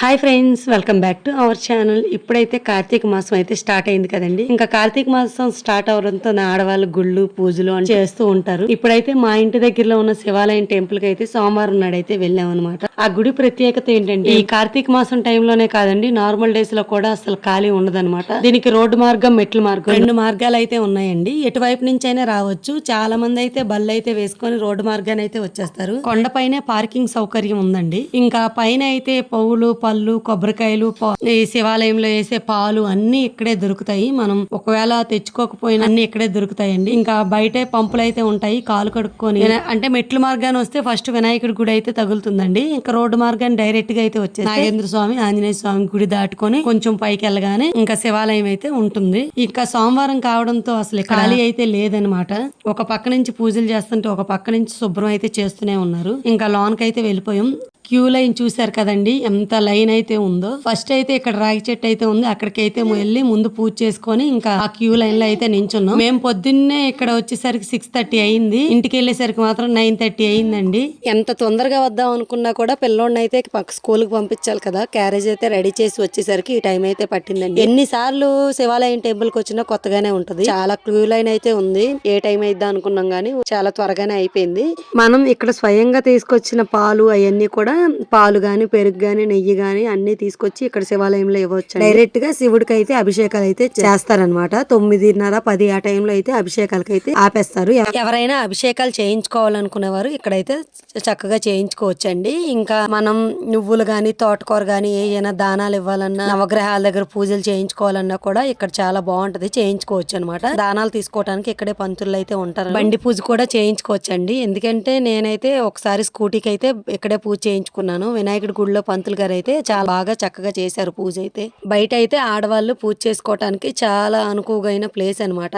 Hi friends welcome back to our channel ఇప్పుడైతే కార్తీక మాసం అయితే స్టార్ట్ అయింది కదండి. ఇంకా కార్తీక మాసం స్టార్ట్ అవడంతో నా ఆడవాళ్ళు గుళ్ళు పూజలు అని చేస్తూ ఉంటారు. ఇప్పుడైతే మా ఇంటి దగ్గరలో ఉన్న శివాలయం టెంపుల్కి అయితే సోమవారం నాడైతే వెళ్ళాం అనమాట ఆ గుడి ప్రత్యేకత ఏంటంటే ఈ కార్తీక మాసం టైంలోనే కాదండి నార్మల్ డేస్లో కూడా అసలు ఖాళీ ఉండదన్నమాట. దీనికి రోడ్డు మార్గం మెట్ల మార్గం రెండు మార్గాలు అయితే ఉన్నాయండి. ఎటువైపు నుంచి అయినా రావచ్చు. చాలా మంది అయితే బళ్ళు అయితే వేసుకొని రోడ్డు మార్గాన్ని అయితే వచ్చేస్తారు. కొండపైనే పార్కింగ్ సౌకర్యం ఉందండి. ఇంకా పైన అయితే పౌలు పళ్ళు కొబ్బరికాయలు ఈ శివాలయంలో వేసే పాలు అన్ని ఇక్కడే దొరుకుతాయి. మనం ఒకవేళ తెచ్చుకోకపోయినా అన్ని ఇక్కడే దొరుకుతాయండి. ఇంకా బయటే పంపులు అయితే ఉంటాయి. కాలు కడుక్కొని అంటే మెట్ల మార్గాన్ని వస్తే ఫస్ట్ వినాయకుడి గుడి అయితే తగులుతుందండి. ఇంకా రోడ్డు మార్గాన్ని డైరెక్ట్గా అయితే వచ్చేది నాగేంద్ర స్వామి ఆంజనేయ స్వామి గుడి దాటుకొని కొంచెం పైకి వెళ్ళగానే ఇంకా శివాలయం అయితే ఉంటుంది. ఇంకా సోమవారం కావడంతో అసలు ఖాళీ అయితే లేదనమాట. ఒక పక్క నుంచి పూజలు చేస్తుంటే ఒక పక్క నుంచి శుభ్రం అయితే చేస్తూనే ఉన్నారు. ఇంకా లోన్కి అయితే వెళ్ళిపోయాం. క్యూ లైన్ చూసారు కదండి ఎంత లైన్ అయితే ఉందో. ఫస్ట్ అయితే ఇక్కడ రాగి చెట్టు అయితే ఉంది అక్కడికి అయితే వెళ్ళి ముందు పూజ చేసుకొని ఇంకా ఆ క్యూ లైన్లో అయితే నించున్నాం. మేము పొద్దున్నే ఇక్కడ వచ్చేసరికి సిక్స్ థర్టీ అయింది ఇంటికి వెళ్ళేసరికి మాత్రం నైన్ థర్టీ అయిందండి. ఎంత తొందరగా వద్దాం అనుకున్నా కూడా పిల్లోడిని అయితే పక్క స్కూల్కి పంపించాలి కదా క్యారేజ్ అయితే రెడీ చేసి వచ్చేసరికి ఈ టైం అయితే పట్టిందండి. ఎన్నిసార్లు శివాలయం టెంపుల్కి వచ్చినా కొత్తగానే ఉంటది. చాలా క్యూ లైన్ అయితే ఉంది ఏ టైం అయిద్దాం అనుకున్నాం గానీ చాలా త్వరగానే అయిపోయింది. మనం ఇక్కడ స్వయంగా తీసుకొచ్చిన పాలు అవన్నీ కూడా పాలు గాని పెరుగు గాని నెయ్యి గాని అన్ని తీసుకొచ్చి ఇక్కడ శివాలయంలో ఇవ్వచ్చు డైరెక్ట్గా శివుడికి అయితే అభిషేకాలు అయితే చేస్తారనమాట తొమ్మిదిన్నర పది ఆ టైంలో అయితే అభిషేకాలకి అయితే ఆపేస్తారు. ఎవ- ఎవరైనా అభిషేకాలు చేయించుకోవాలనుకునేవారు ఇక్కడైతే చక్కగా చేయించుకోవచ్చండి. ఇంకా మనం నువ్వులు గాని తోటకూర గాని ఏదైనా దానాలు ఇవ్వాలన్నా నవగ్రహాల దగ్గర పూజలు చేయించుకోవాలన్నా కూడా ఇక్కడ చాలా బాగుంటది. చేయించుకోవచ్చు అనమాట దానాలు తీసుకోవడానికి ఇక్కడే పంతులు అయితే ఉంటారు. బండి పూజ కూడా చేయించుకోవచ్చండి. ఎందుకంటే నేనైతే ఒకసారి స్కూటీకి అయితే ఇక్కడే పూజ చేయించుకున్నాను. వినాయకుడి గుడిలో పంతులు గారు అయితే చాలా బాగా చక్కగా చేశారు పూజ అయితే. బయట అయితే ఆడవాళ్ళు పూజ చేసుకోవటానికి చాలా అనుకువైన ప్లేస్ అనమాట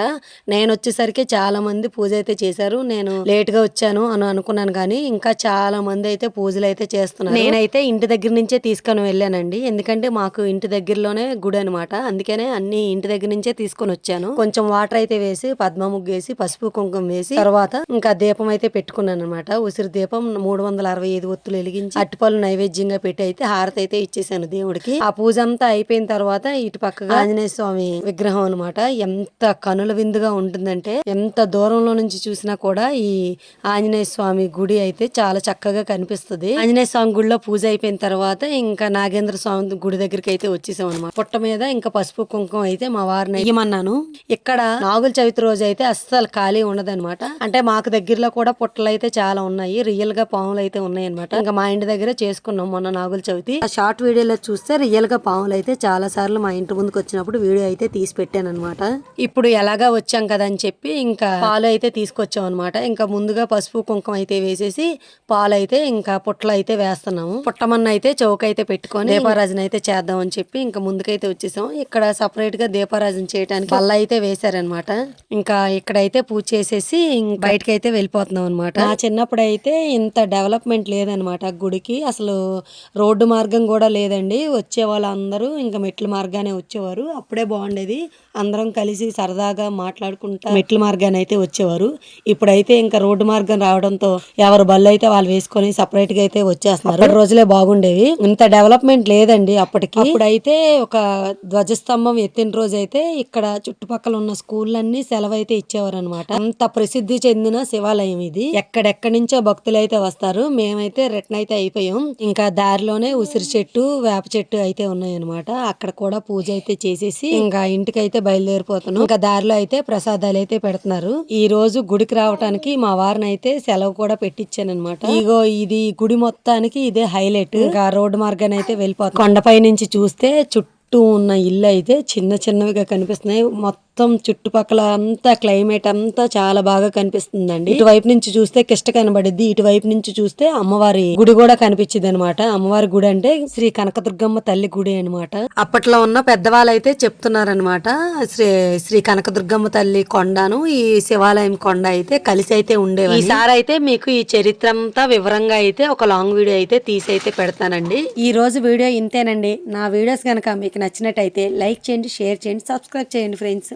నేను వచ్చేసరికి చాలా మంది పూజ అయితే చేశారు. నేను లేట్గా వచ్చాను అని అనుకున్నాను కానీ ఇంకా చాలా మంది అయితే పూజలు అయితే చేస్తున్నారు. నేనైతే ఇంటి దగ్గర నుంచే తీసుకొని వెళ్ళానండి. ఎందుకంటే మాకు ఇంటి దగ్గరలోనే గుడి అనమాట అందుకనే అన్ని ఇంటి దగ్గర నుంచే తీసుకొని వచ్చాను. కొంచెం వాటర్ అయితే వేసి పద్మ ముగ్గు వేసి పసుపు కుంకుమ వేసి తర్వాత ఇంకా దీపం అయితే పెట్టుకున్నాను అనమాట ఉసిరి దీపం మూడు వందల అరవై ఐదు ఒత్తులు వెలిగించి అట్టుపళ్ళు నైవేద్యంగా పెట్టి అయితే హారతి అయితే ఇచ్చేసాను దేవుడికి. ఆ పూజ అంతా అయిపోయిన తర్వాత ఇటు పక్కగా ఆంజనేయ స్వామి విగ్రహం అనమాట ఎంత కనుల విందుగా ఉంటుందంటే ఎంత దూరంలో నుంచి చూసినా కూడా ఈ ఆంజనేయ స్వామి గుడి అయితే చాలా చక్కగా కనిపిస్తుంది. ఆంజనేయ స్వామి గుడిలో పూజ అయిపోయిన తర్వాత ఇంకా నాగేంద్ర స్వామి గుడి దగ్గరికి అయితే వచ్చేసాం అనమాట పుట్ట మీద ఇంకా పసుపు కుంకుమ అయితే మా వారిని ఇయ్యమన్నాను. ఇక్కడ నాగుల చవితి రోజు అయితే అస్సలు ఖాళీ ఉండదన్నమాట. అంటే మాకు దగ్గరలో కూడా పుట్టలు అయితే చాలా ఉన్నాయి. రియల్గా పాములు అయితే ఉన్నాయి అనమాట ఇంకా మా ఇంటి దగ్గర చేసుకున్నాం మొన్న నాగుల చవితి. ఆ షార్ట్ వీడియోలో చూస్తే రియల్గా పాములు అయితే చాలా సార్లు మా ఇంటి ముందుకు వచ్చినప్పుడు వీడియో అయితే తీసి పెట్టాను అనమాట ఇప్పుడు ఎలాగా వచ్చాం కదా అని చెప్పి ఇంకా పాలు అయితే తీసుకొచ్చాం అనమాట ఇంకా ముందుగా పసుపు కుంకుమ అయితే వేసేసి పాలు అయితే ఇంకా పుట్టలు అయితే వేస్తున్నాము. పుట్టమన్న అయితే చౌక అయితే పెట్టుకొని దీపారాజన అయితే చేద్దాం అని చెప్పి ఇంకా ముందుకైతే వచ్చేసాం. ఇక్కడ సపరేట్గా దీపారాజన చేయడానికి బల్ల అయితే వేశారనమాట ఇంకా ఇక్కడైతే పూజ చేసేసి బయటకైతే వెళ్ళిపోతున్నాం అనమాట నా చిన్నప్పుడు అయితే ఇంత డెవలప్మెంట్ లేదనమాట గుడికి. అసలు రోడ్డు మార్గం కూడా లేదండి. వచ్చే వాళ్ళందరూ ఇంకా మెట్ల మార్గానే వచ్చేవారు. అప్పుడే బాగుండేది. అందరం కలిసి సరదాగా మాట్లాడుకుంటా మెట్ల మార్గాన్ని అయితే వచ్చేవారు. ఇప్పుడైతే ఇంకా రోడ్డు మార్గం రావడంతో ఎవరు బళ్ళు అయితే వాళ్ళు వేసుకొని సపరేట్గా అయితే వచ్చేస్తున్నారు. రోజులే బాగుండేవి. ఇంత డెవలప్మెంట్ లేదండి అప్పటికి. ఇప్పుడైతే ఒక ధ్వజస్తంభం ఎత్తిన రోజు అయితే ఇక్కడ చుట్టుపక్కల ఉన్న స్కూళ్ళన్నీ సెలవు అయితే ఇచ్చేవారు అనమాట అంత ప్రసిద్ధి చెందిన శివాలయం ఇది. ఎక్కడెక్కడి నుంచో భక్తులు అయితే వస్తారు. మేమైతే రిటర్న్ అయితే అయిపోయాం. ఇంకా దారిలోనే ఉసిరి చెట్టు వేప చెట్టు అయితే ఉన్నాయన్నమాట. అక్కడ కూడా పూజ అయితే చేసేసి ఇంకా ఇంటికైతే బయలుదేరిపోతున్నాం. ఇంకా దారిలో అయితే ప్రసాదాలు అయితే పెడుతున్నారు. ఈ రోజు గుడికి రావడానికి మా వారిని అయితే సెలవు కూడా పెట్టించానమాట ఇగో ఇది గుడి మొత్తానికి ఇదే హైలైట్. ఇంకా రోడ్డు మార్గాన్ని అయితే వెళ్ళిపోతాం కొండపై నుంచి చూస్తే చుట్టూ ఉన్న ఇల్లు అయితే చిన్న చిన్నవిగా కనిపిస్తున్నాయి. మొత్తం చుట్టుపక్కల అంతా క్లైమేట్ అంతా చాలా బాగా కనిపిస్తుందండి. ఇటువైపు నుంచి చూస్తే కిష్ట కనబడిద్ది. ఇటువైపు నుంచి చూస్తే అమ్మవారి గుడి కూడా కనిపించింది అనమాట అమ్మవారి గుడి అంటే శ్రీ కనకదుర్గమ్మ తల్లి గుడి అనమాట అప్పట్లో ఉన్న పెద్దవాళ్ళు అయితే చెప్తున్నారనమాట శ్రీ శ్రీ కనకదుర్గమ్మ తల్లి కొండను ఈ శివాలయం కొండ అయితే కలిసి అయితే ఉండేవి ఈసారి అయితే మీకు ఈ చరిత్ర అంతా వివరంగా అయితే ఒక లాంగ్ వీడియో అయితే తీసి అయితే పెడతానండి. ఈ రోజు వీడియో ఇంతేనండి. నా వీడియోస్ కనుక మీకు నచ్చినట్టయితే లైక్ చేయండి షేర్ చేయండి సబ్స్క్రైబ్ చేయండి ఫ్రెండ్స్.